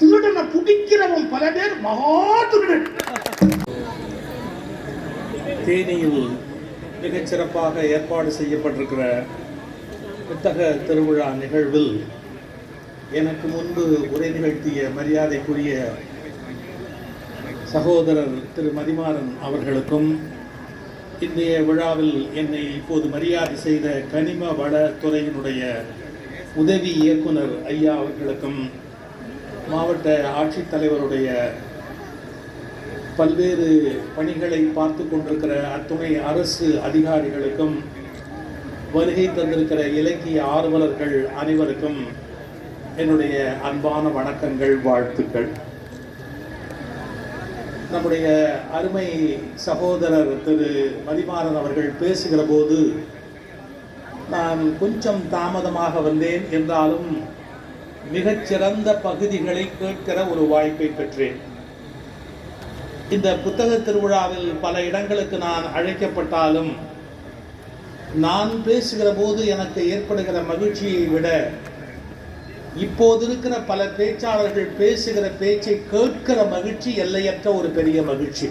திருடனை பிடிக்கிறவன் பல பேர் மகா திருடன். தேனியில் மிகச் சிறப்பாக ஏற்பாடு செய்யப்பட்டிருக்கிற புத்தக திருவிழா நிகழ்வில் எனக்கு முன்பு உரை நிகழ்த்திய மரியாதைக்குரிய சகோதரர் திரு மதிமாறன் அவர்களுக்கும் இன்றைய விழாவில் என்னை இப்போது மரியாதை செய்த கனிம வள துறையினுடைய உதவி இயக்குனர் ஐயா அவர்களுக்கும் மாவட்ட ஆட்சித்தலைவருடைய பல்வேறு பணிகளை பார்த்து கொண்டிருக்கிற அத்துணை அரசு அதிகாரிகளுக்கும் வருகை தந்திருக்கிற இலக்கிய ஆர்வலர்கள் அனைவருக்கும் என்னுடைய அன்பான வணக்கங்கள் வாழ்த்துக்கள். நம்முடைய அருமை சகோதரர் திரு மதிமாறன் அவர்கள் பேசுகிற போது நான் கொஞ்சம் தாமதமாக வந்தேன் என்றாலும் மிகச்சிறந்த பகுதிகளை கேட்கிற ஒரு வாய்ப்பை பெற்றேன். இந்த புத்தக திருவிழாவில் பல இடங்களுக்கு நான் அழைக்கப்பட்டாலும் நான் பேசுகிற போது எனக்கு ஏற்படுகிற மகிழ்ச்சியை விட இப்போது இருக்கிற பல பேச்சாளர்கள் பேசுகிற பேச்சை கேட்கிற மகிழ்ச்சி எல்லையற்ற ஒரு பெரிய மகிழ்ச்சி.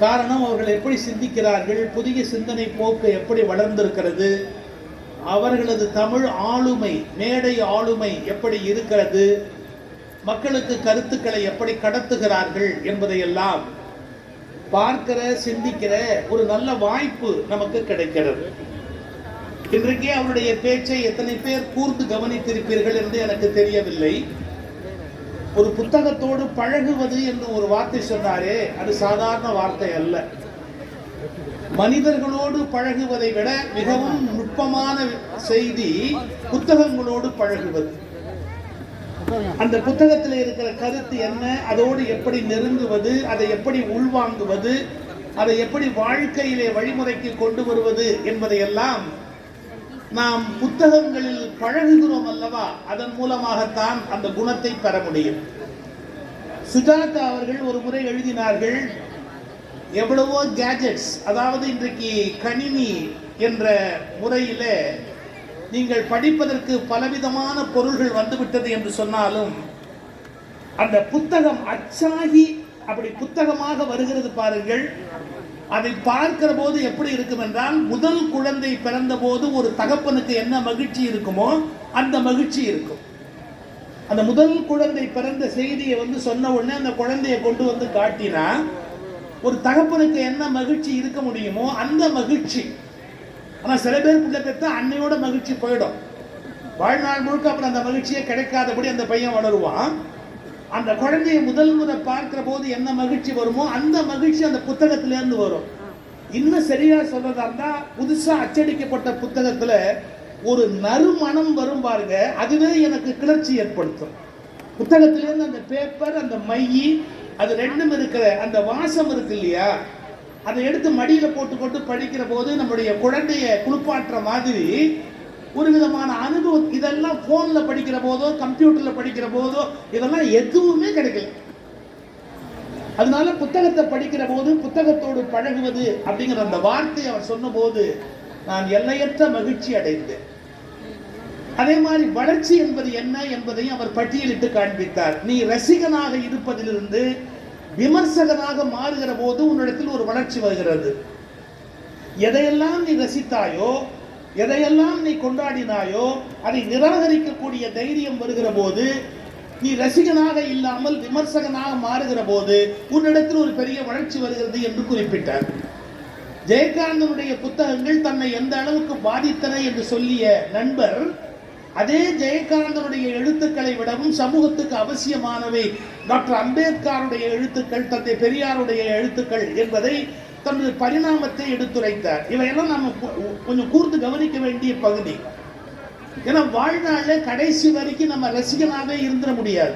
காரணம் அவர்கள் எப்படி சிந்திக்கிறார்கள் புதிய சிந்தனை போக்கு எப்படி வளர்ந்திருக்கிறது அவர்களது தமிழ் ஆளுமை மேடை ஆளுமை எப்படி இருக்கிறது? மக்களுக்கு கருத்துக்களை எப்படி கடத்துகிறார்கள் என்பதையெல்லாம் பார்க்கிற சிந்திக்கிற ஒரு நல்ல வாய்ப்பு நமக்கு கிடைக்கிறது. இன்றைக்கே அவருடைய பேச்சை எத்தனை பேர் கூர்ந்து கவனித்திருப்பீர்கள் என்று எனக்கு தெரியவில்லை. ஒரு புத்தகத்தோடு பழகுவது என்று ஒரு வார்த்தை சொன்னாரே அது சாதாரண வார்த்தை அல்ல. மனிதர்களோடு பழகுவதை விட மிகவும் நுட்பமான செய்தி புத்தகங்களோடு பழகுவது. அந்த புத்தகத்தில் இருக்கிற கருத்து என்ன அதோடு எப்படி நெருங்குவது அதை எப்படி உள்வாங்குவது அதை எப்படி வாழ்க்கையிலே வழிமுறைக்கு கொண்டு வருவது என்பதையெல்லாம் நாம் புத்தகங்களில் பழகுகிறோம் அல்லவா? அதன் மூலமாகத்தான் அந்த குணத்தை பெற முடியும். சுஜாதா அவர்கள் ஒரு முறை எழுதினார்கள் எவ்வளவோ கேஜெட்ஸ் அதாவது இன்றைக்கு கணினி என்ற முறையில் நீங்கள் படிப்பதற்கு பலவிதமான பொருள்கள் வந்துவிட்டது என்று சொன்னாலும் அந்த புத்தகம் அச்சாகி அப்படி புத்தகமாக வருகிறது பாருங்கள். அதை பார்க்கிற போது எப்படி இருக்கும் என்றால் முதல் குழந்தை பிறந்த போது ஒரு தகப்பனுக்கு என்ன மகிழ்ச்சி இருக்குமோ அந்த மகிழ்ச்சி இருக்கும். அந்த முதல் குழந்தை பிறந்த செய்தியை வந்து சொன்ன உடனே அந்த குழந்தையை கொண்டு வந்து காட்டினா ஒரு தகப்பனுக்கு என்ன மகிழ்ச்சி இருக்க முடியுமோ அந்த மகிழ்ச்சி. ஆனா சில பேர் பிள்ளை பெற்றா அன்னையோட மகிழ்ச்சி போயிடும். வாழ்நாள் முழுக்க அப்புறம் அந்த மகிழ்ச்சியே கிடைக்காதபடி அந்த பையன் வளருவான். அந்த குழந்தையை முதல் முறை பார்க்கிற போது என்ன மகிழ்ச்சி வருமோ அந்த மகிழ்ச்சி அந்த புத்தகத்திலேருந்து வரும். இன்னும் சரியா சொல்றதா இருந்தா புதுசா அச்சடிக்கப்பட்ட புத்தகத்துல ஒரு நறுமணம் வரும் பாருங்க. அதுவே எனக்கு கிளர்ச்சி ஏற்படுத்தும். புத்தகத்திலேருந்து அந்த பேப்பர் அந்த மையி அது ரெண்டும் இருக்கிற அந்த வாசம் இருக்கு இல்லையா? அதை எடுத்து மடியில போட்டு போட்டு படிக்கிற போது நம்முடைய குழந்தைய குளிப்பாட்டுற மாதிரி ஒரு விதமான அனுபவம். இதெல்லாம் போன்ல படிக்கிற போதோ கம்ப்யூட்டர்ல படிக்கிற போதோ இதெல்லாம் எதுவுமே கிடைக்கல. அதனால புத்தகத்தை படிக்கிற போது புத்தகத்தோடு பழகுவது அப்படிங்கிற அந்த வார்த்தை அவர் சொன்னபோது நான் எல்லையற்ற மகிழ்ச்சி அடைந்தேன். அதே மாதிரி வளர்ச்சி என்பது என்ன என்பதையும் அவர் பட்டியலிட்டு காண்பித்தார். நீ ரசிகனாக இருப்பதிலிருந்து விமர்சகனாக மாறுகிற போது உன்னிடத்தில் ஒரு வளர்ச்சி வருகிறது. எதையெல்லாம் நீ ரசித்தாயோ எதையெல்லாம் நீ கொண்டாடினாயோ அதை நிராகரிக்கக்கூடிய தைரியம் வருகிற போது நீ ரசிகனாக இல்லாமல் விமர்சகனாக மாறுகிற போது உன்னிடத்தில் ஒரு பெரிய வளர்ச்சி வருகிறது என்று குறிப்பிட்டார். ஜெயகாந்தனுடைய புத்தகங்கள் தன்னை எந்த அளவுக்கு பாதித்தன என்று சொல்லிய நண்பர் அதே ஜெயகாந்தனுடைய எழுத்துக்களை விடவும் சமூகத்துக்கு அவசியமானவை. டாக்டர் அம்பேத்கருடைய எழுத்துக்கள் தந்தை பெரியாருடைய எழுத்துக்கள் என்பதை தனது பரிணாமத்தை எடுத்துரைத்தார். இவையெல்லாம் நம்ம கு- கொஞ்சம் கூர்ந்து கவனிக்க வேண்டிய பகுதி. ஏன்னா வாழ்நாளில் கடைசி வரைக்கும் நம்ம ரசிகனாகவே இருந்துட முடியாது.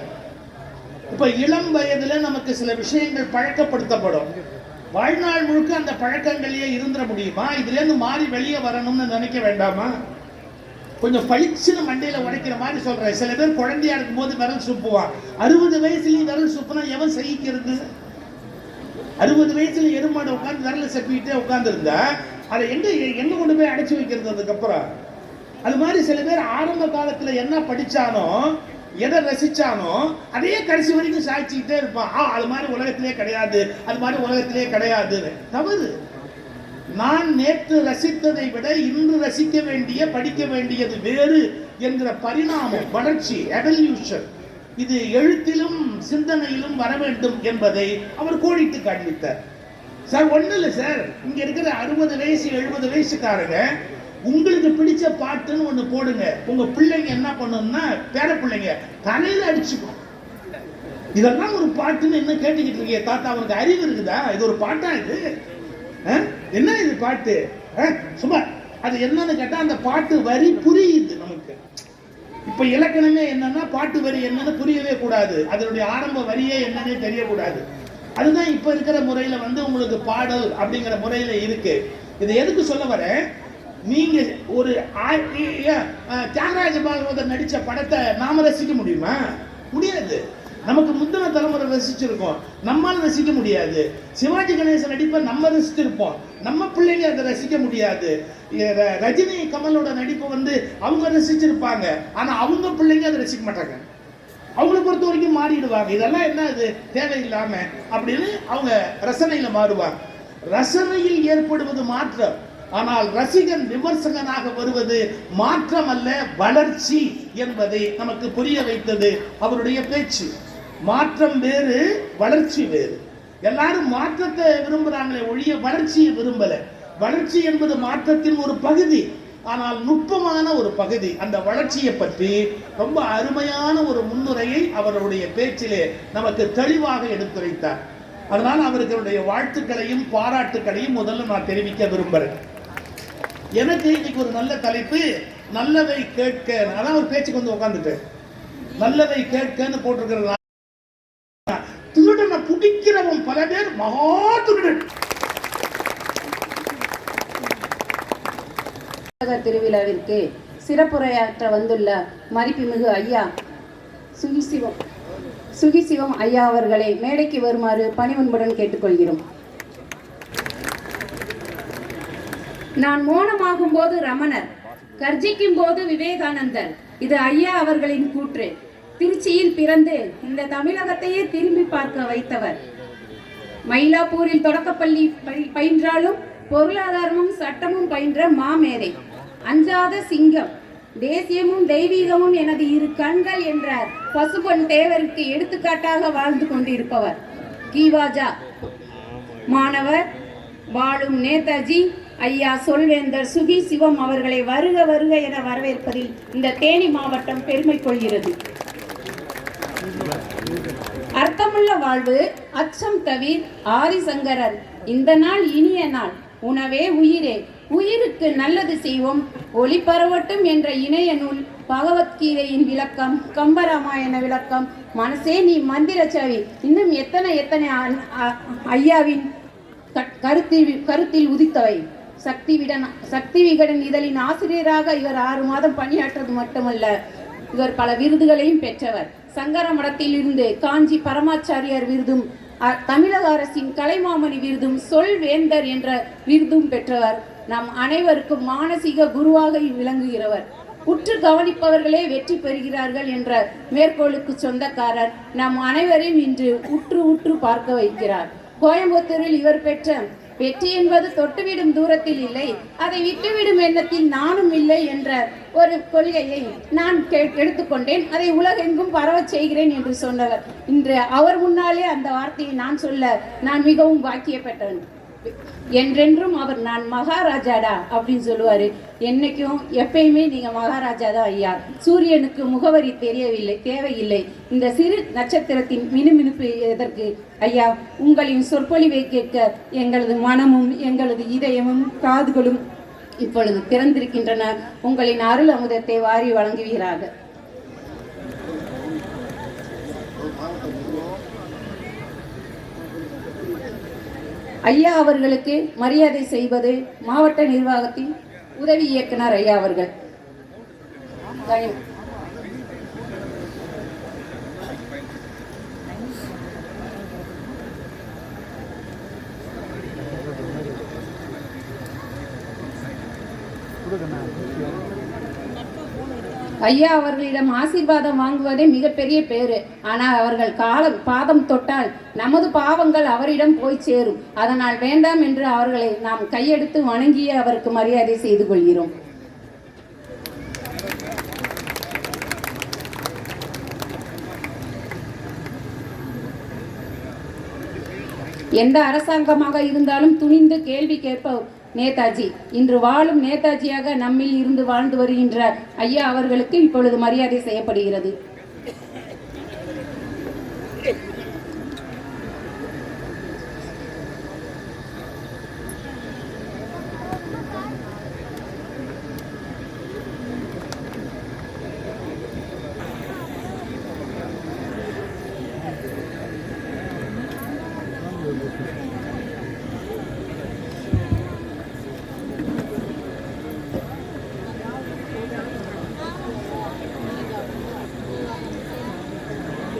இப்ப இளம் வயதுல நமக்கு சில விஷயங்கள் பழக்கப்படுத்தப்படும். வாழ்நாள் முழுக்க அந்த பழக்கங்களையே இருந்துட முடியுமா? இதுல இருந்து மாறி வெளியே வரணும்னு நினைக்க வேண்டாமா? கொஞ்சம் பளிச்சுன்னு மண்டையில உடைக்கிற மாதிரி சொல்றேன். சில பேர் குழந்தையா இருக்கும் போது விரல் சுப்புவான் அறுபது வயசுலயும் விரல் சுப்புனா எவன் சகிக்கிறது? அறுபது வயசுல எருமாடு உட்காந்து விரல செப்பிக்கிட்டே உட்கார்ந்துருந்தா அதை எங்க எங்க கொண்டு போய் அடைச்சி வைக்கிறது அதுக்கப்புறம்? அது மாதிரி சில பேர் ஆரம்ப காலத்துல என்ன படிச்சானோ எதை ரசிச்சானோ அதே கடைசி வரைக்கும் சாய்ச்சிக்கிட்டே இருப்பான். ஆ அது மாதிரி உலகத்திலே கிடையாது அது மாதிரி உலகத்திலே கிடையாது தவறு. நான் நேற்று ரசித்ததை விட இன்று ரசிக்க வேண்டிய படிக்க வேண்டியது வேறு என்கிற பரிணாமம் வளர்ச்சி எவல்யூஷன் இது எழுத்திலும் சிந்தனையிலும் வர வேண்டும் என்பதை அவர் கோடிட்டு காண்பித்தார். சார் ஒன்றும் இல்லை சார். இங்கே இருக்கிற அறுபது வயசு எழுபது வயசுக்காரங்க உங்களுக்கு பிடிச்ச பாட்டுன்னு ஒன்று போடுங்க. உங்கள் பிள்ளைங்க என்ன பண்ணணும்னா பேர பிள்ளைங்க தலையில் அடிச்சுக்கும். இதெல்லாம் ஒரு பாட்டுன்னு என்ன கேட்டுக்கிட்டு இருக்கீங்க? தாத்தா அவனுக்கு அறிவு இருக்குதா? இது ஒரு பாட்டா இது? என்ன இது பாட்டு? ஆ? சும்மா அது என்னன்னு கேட்டா அந்த பாட்டு வரி புரியுது நமக்கு. இப்ப இலக்கணமே என்னன்னா பாட்டு வரி என்னன்னு புரியவே கூடாது. அதனுடைய ஆரம்ப வரியே என்னன்னே தெரியக்கூடாது. அதுதான் இப்ப இருக்கிற முறையில வந்து உங்களுக்கு பாடல் அப்படிங்கிற முறையில இருக்கு. இது எதுக்கு சொல்ல வரேன்? நீங்க ஒரு தியாகராஜ பாகவதர் நடிச்ச படத்தை நாம ரசிக்க முடியுமா? முடியாது. நமக்கு முந்தின தலைமுறை ரசிச்சிருக்கோம். நம்மால் ரசிக்க முடியாது. சிவாஜி கணேசன் நடிப்பை நம்ம ரசிச்சிருப்போம். நம்ம பிள்ளைங்க அதை ரசிக்க முடியாது. ர- ரஜினி கமலோட நடிப்பை வந்து அவங்க ரசிச்சிருப்பாங்க. ஆனால் அவங்க பிள்ளைங்க அதை ரசிக்க மாட்டாங்க. அவங்கள பொறுத்த வரைக்கும் மாறிடுவாங்க. இதெல்லாம் என்ன இது? தேவையில்லாம அப்படின்னு அவங்க ரசனையில மாறுவாங்க. ரசனையில் ஏற்படுவது மாற்றம். ஆனால் ரசிகன் விமர்சகனாக வருவது மாற்றம் அல்ல வளர்ச்சி என்பதை நமக்கு புரிய வைத்தது அவருடைய பேச்சு. மாற்றம் வேறு வளர்ச்சி வேறு. எல்லாரும் மாற்றத்தை விரும்புகிறாங்களே ஒழிய வளர்ச்சியை விரும்பல. வளர்ச்சி என்பது மாற்றத்தின் ஒரு பகுதி. ஆனால் நுட்பமான ஒரு பகுதி. அந்த வளர்ச்சியை பற்றி ரொம்ப அருமையான ஒரு முன்னுரையை அவருடைய பேச்சிலே நமக்கு தெளிவாக எடுத்துரைத்தார் அதனால் அவர்களுடைய வாழ்த்துக்களையும் பாராட்டுக்களையும் முதல்ல நான் தெரிவிக்க விரும்புகிறேன் எனக்கு இன்னைக்கு ஒரு நல்ல தலைப்பு நல்லதை கேட்க. அதான் ஒரு பேச்சுக்கு வந்து உட்காந்துட்டேன் நல்லதை கேட்கன்னு போட்டிருக்கிறது திருடனை பல பேர் மகா திருடன் திருவிழாவிற்கு சிறப்புரையாற்ற வந்துள்ள மதிப்புமிகு ஐயா சுகிசிவம் சுகிசிவம் ஐயா அவர்களை மேடைக்கு வருமாறு பணிவன்புடன் கேட்டுக்கொள்கிறோம். நான் மோனமாகும் போது ரமணர் கர்ஜிக்கும் போது விவேகானந்தர் இது ஐயா அவர்களின் கூற்று. திருச்சியில் பிறந்து இந்த தமிழகத்தையே திரும்பி பார்க்க வைத்தவர். மயிலாப்பூரில் தொடக்கப்பள்ளி பயின்றாலும் பொருளாதாரமும் சட்டமும் பயின்ற மாமேதை. அஞ்சாத சிங்கம் தேசியமும் தெய்வீகமும் எனது இரு கண்கள் என்ற பசுபொன் தேவருக்கு எடுத்துக்காட்டாக வாழ்ந்து கொண்டிருப்பவர். கீவாஜா. மாணவர் வாழும் நேதாஜி ஐயா சொல்வேந்தர் சுகி சிவம் அவர்களை வருக வருக என வரவேற்பதில் இந்த தேனி மாவட்டம் பெருமை கொள்கிறது. அர்த்தமுள்ள வாழ்வு அச்சம் தவிர் ஆதிசங்கரர் இந்த நாள் இனிய நாள் உணவே உயிரே. உயிருக்கு நல்லது செய்வோம் ஒளி பரவட்டும் என்ற இணைய நூல் பகவத்கீதையின் விளக்கம் கம்பராமாயண விளக்கம். மனசே நீ மந்திர சாவி. இன்னும் எத்தனை எத்தனை அ- ஐயாவின் கருத்தில் கருத்தில் உதித்தவை? சக்தி விடன் சக்தி விகடன் இதழின் ஆசிரியராக இவர் ஆறு மாதம் பணியாற்றது மட்டுமல்ல இவர் பல விருதுகளையும் பெற்றவர். சங்கர மடத்தில் இருந்து காஞ்சி பரமாச்சாரியார் விருதும் தமிழக அரசின் கலைமாமணி விருதும் சொல் வேந்தர் என்ற விருதும் பெற்றவர். நம் அனைவருக்கும் மானசீக குருவாக விளங்குகிறவர். உற்று கவனிப்பவர்களே வெற்றி பெறுகிறார்கள் என்ற மேற்கோளுக்கு சொந்தக்காரர் நம் அனைவரையும் இன்று உற்று உற்று பார்க்க வைக்கிறார். கோயம்புத்தூரில் இவர் பெற்ற வெற்றி என்பது தொட்டுவிடும் தூரத்தில் இல்லை அதை விட்டுவிடும் எண்ணத்தில் நானும் இல்லை என்ற ஒரு கொள்கையை நான் எடுத்துக்கொண்டேன் அதை உலகெங்கும் பரவ செய்கிறேன் என்று சொன்னவர். இன்று அவர் முன்னாலே அந்த வார்த்தையை நான் சொல்ல நான் மிகவும் பாக்கியப்பட்டவன் என்றென்றும் அவர் நான் மகாராஜாடா அப்படின்னு சொல்லுவாரு. என்னைக்கும் எப்பயுமே நீங்க மகாராஜா தான் ஐயா. சூரியனுக்கு முகவரி தெரியவில்லை தேவையில்லை. இந்த சிறு நட்சத்திரத்தின் மினுமினுப்பு எதற்கு? ஐயா உங்களின் சொற்பொழிவை கேட்க எங்களது மனமும் எங்களது இதயமும் காதுகளும் இப்பொழுது திறந்திருக்கின்றன. உங்களின் அருள் அமுதத்தை வாரி வழங்குவீராக. ஐயா அவர்களுக்கு மரியாதை செய்வது மாவட்ட நிர்வாகத்தின் உதவி இயக்குனர் ஐயா அவர்கள். கனி- ஐயா அவர்களிடம் ஆசீர்வாதம் வாங்குவதே மிகப்பெரிய பேரு ஆனால் அவர்கள் காலம் பாதம் தொட்டால் நமது பாவங்கள் அவரிடம் போய் சேரும். அதனால் வேண்டாம் என்று அவர்களை நாம் கையெடுத்து வணங்கியே அவருக்கு மரியாதை செய்து கொள்கிறோம். எந்த அரசாங்கமாக இருந்தாலும் துணிந்து கேள்வி கேட்ப நேதாஜி இன்று வாழும் நேதாஜியாக நம்மில் இருந்து வாழ்ந்து வருகின்ற ஐயா அவர்களுக்கு இப்பொழுது மரியாதை செய்யப்படுகிறது.